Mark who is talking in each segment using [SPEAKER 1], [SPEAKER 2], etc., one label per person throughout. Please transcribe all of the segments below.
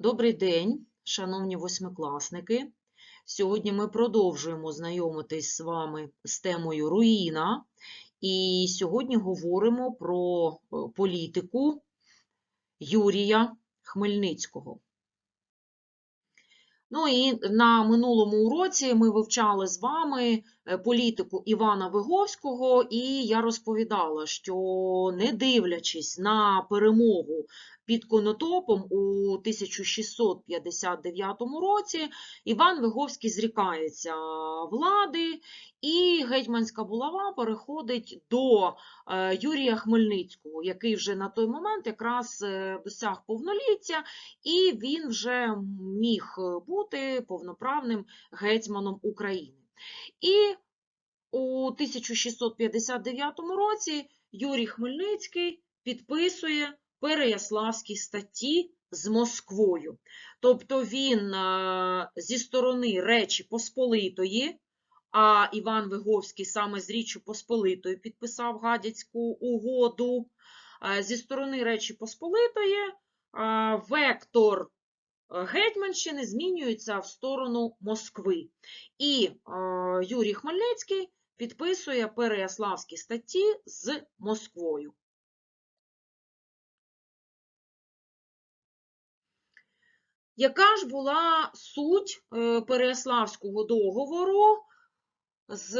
[SPEAKER 1] Добрий день, шановні восьмикласники. Сьогодні ми продовжуємо знайомитись з вами з темою руїна. І сьогодні говоримо про е, політику Юрія Хмельницького. Ну і на минулому уроці ми вивчали з вами політику Івана Виговського, і я розповідала, що не дивлячись на перемогу під Конотопом у 1659 році, Іван Виговський зрікається влади, і гетьманська булава переходить до е, Юрія Хмельницького, який вже на той момент якраз е, досяг повноліття, і він вже міг бути повноправним гетьманом України. І у 1659 році Юрій Хмельницький підписує Переяславські статті з Москвою. Тобто він е, зі сторони Речі Посполитої, а Іван Виговський саме з Річчю Посполитою підписав Гадяцьку угоду. Е, Зі сторони Речі Посполитої е, вектор Гетьманщини змінюється в сторону Москви. І Юрій Хмельницький підписує Переяславські статті з Москвою. Яка ж була суть е, Переяславського договору з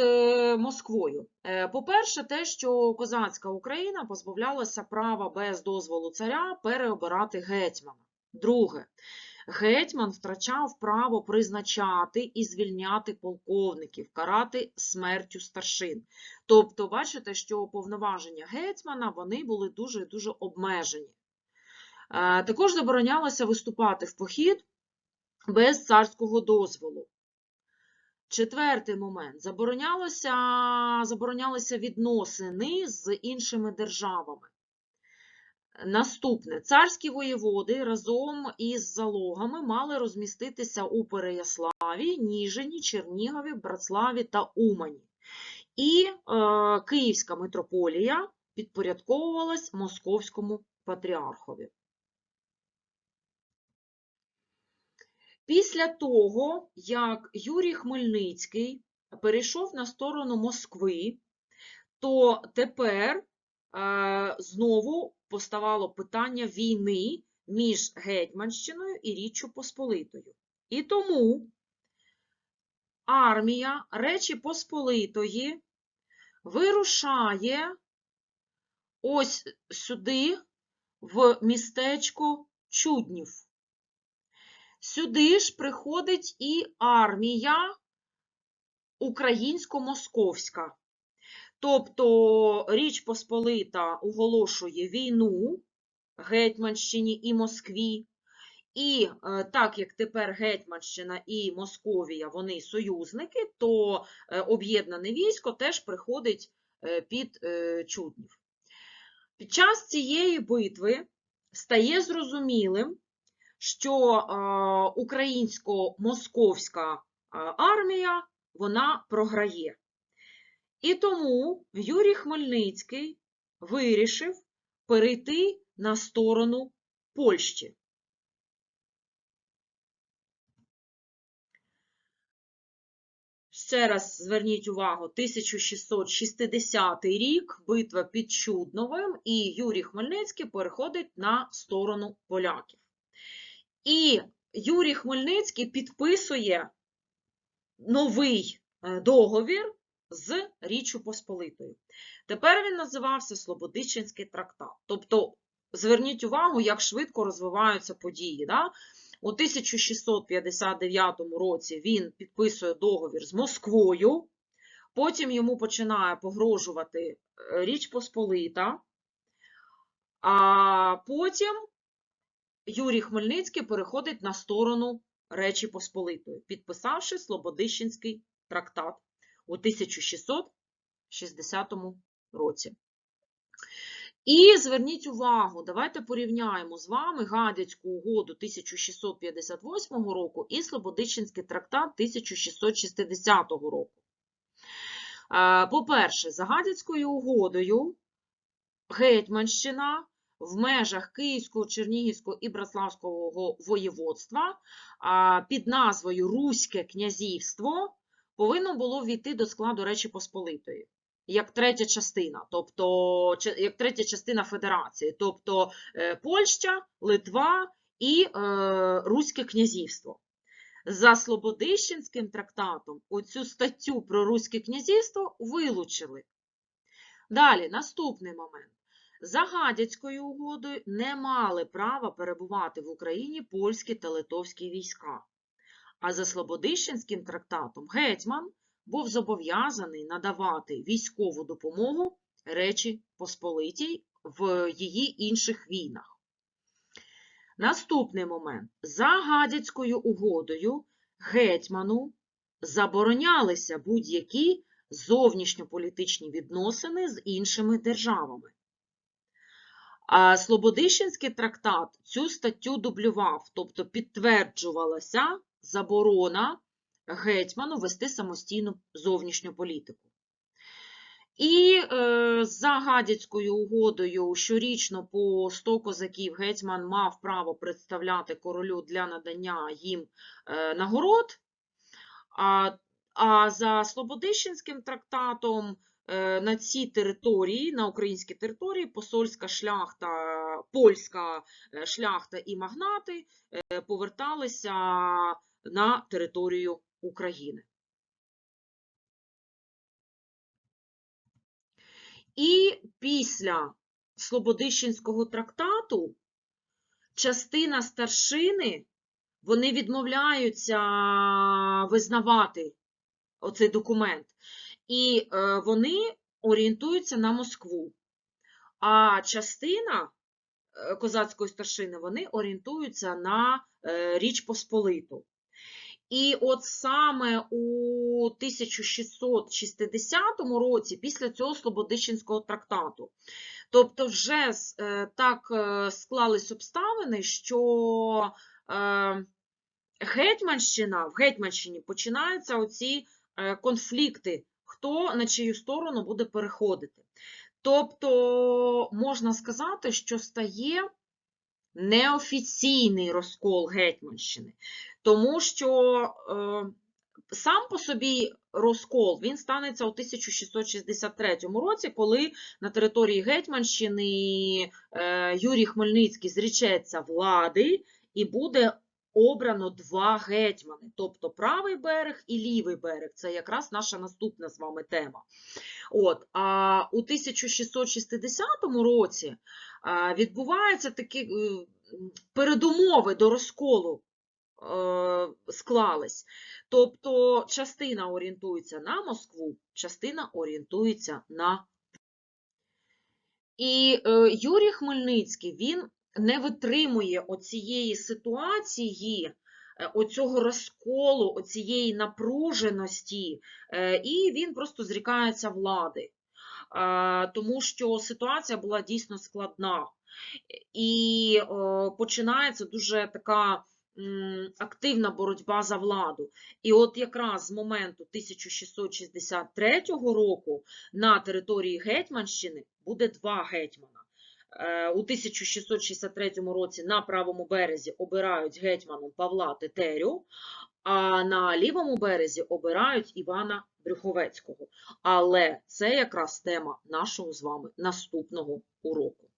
[SPEAKER 1] Москвою? Е, По-перше, те, що козацька Україна позбавлялася права без дозволу царя переобирати гетьмана. Друге, гетьман втрачав право призначати і звільняти полковників, карати смертю старшин. Тобто, бачите, що повноваження гетьмана вони були дуже-дуже обмежені. Е, Також заборонялося виступати в похід без царського дозволу. Четвертий момент. Заборонялося, заборонялися відносини з іншими державами. Наступне. Царські воєводи разом із залогами мали розміститися у Переяславі, Ніжині, Чернігові, Братславі та Умані. І е, Київська митрополія підпорядковувалась московському патріархові. Після того, як Юрій Хмельницький перейшов на сторону Москви, то тепер е, знову поставало питання війни між Гетьманщиною і Річчю Посполитою. І тому армія Речі Посполитої вирушає ось сюди, в містечко Чуднів. Сюди ж приходить і армія українсько-московська. Тобто Річ Посполита оголошує війну Гетьманщині і Москві. І е, так як тепер Гетьманщина і Московія вони союзники, то е, об'єднане військо теж приходить е, під Чуднів. Під час цієї битви стає зрозумілим, що українсько-московська армія вона програє. І тому Юрій Хмельницький вирішив перейти на сторону Польщі. Ще раз зверніть увагу, 1660 рік, битва під Чудновим, і Юрій Хмельницький переходить на сторону поляків. І Юрій Хмельницький підписує новий е, договір з Річчю Посполитою. Тепер він називався Слободичинський трактат. Тобто, зверніть увагу, як швидко розвиваються події. Да? У 1659 році він підписує договір з Москвою, потім йому починає погрожувати е, Річ Посполита, а потім Юрій Хмельницький переходить на сторону Речі Посполитої, підписавши Слободищенський трактат у 1660 році. І зверніть увагу, давайте порівняємо з вами Гадяцьку угоду 1658 року і Слободищенський трактат 1660 року. Е, По-перше, за Гадяцькою угодою Гетьманщина в межах Київського, Чернігівського і Братславського воєводства під назвою Руське князівство повинно було війти до складу Речі Посполитої як третя частина, тобто як третя частина федерації, тобто е, Польща, Литва і е, Руське князівство. За Слободищенським трактатом оцю статтю про Руське князівство вилучили. Далі, наступний момент. За Гадяцькою угодою не мали права перебувати в Україні польські та литовські війська. А за Слободищенським трактатом гетьман був зобов'язаний надавати військову допомогу Речі Посполитій в її інших війнах. Наступний момент. За Гадяцькою угодою гетьману заборонялися будь-які зовнішньополітичні відносини з іншими державами. А Слободищенський трактат цю статтю дублював, тобто підтверджувалася заборона гетьману вести самостійну зовнішню політику. І е, за Гадяцькою угодою щорічно по 100 козаків гетьман мав право представляти королю для надання їм е, нагород. А, а за Слободищенським трактатом е, на цій території, на українській території, посольська шляхта, польська е, шляхта і магнати е, поверталися на територію України. І після Слободищенського трактату частина старшини вони відмовляються визнавати оцей документ, і е, вони орієнтуються на Москву. А частина е, козацької старшини вони орієнтуються на е, Річ Посполиту. І от саме у 1660 році, після цього Слободищенського трактату, тобто вже е, так е, склались обставини, що е, Гетьманщина, в Гетьманщині починаються оці конфлікти, хто на чию сторону буде переходити. Тобто можна сказати, що стає неофіційний розкол Гетьманщини, тому що е, сам по собі розкол він станеться у 1663 році, коли на території Гетьманщини е, Юрій Хмельницький зрічеться влади і буде обрано два гетьмани, тобто правий берег і лівий берег. Це якраз наша наступна з вами тема. От, а у 1660 році відбуваються такі е, передумови до розколу е, склались. Тобто частина орієнтується на Москву, частина орієнтується на і е, Юрій Хмельницький він не витримує оцієї ситуації, е, оцього розколу, оцієї напруженості, е, і він просто зрікається влади, тому що ситуація була дійсно складна. І починається дуже така активна боротьба за владу. І от якраз з моменту 1663 року на території Гетьманщини буде два гетьмана. Е, У 1663 році на правому березі обирають гетьманом Павла Тетерю, а на лівому березі обирають Івана Брюховецького. Але це якраз тема нашого з вами наступного уроку.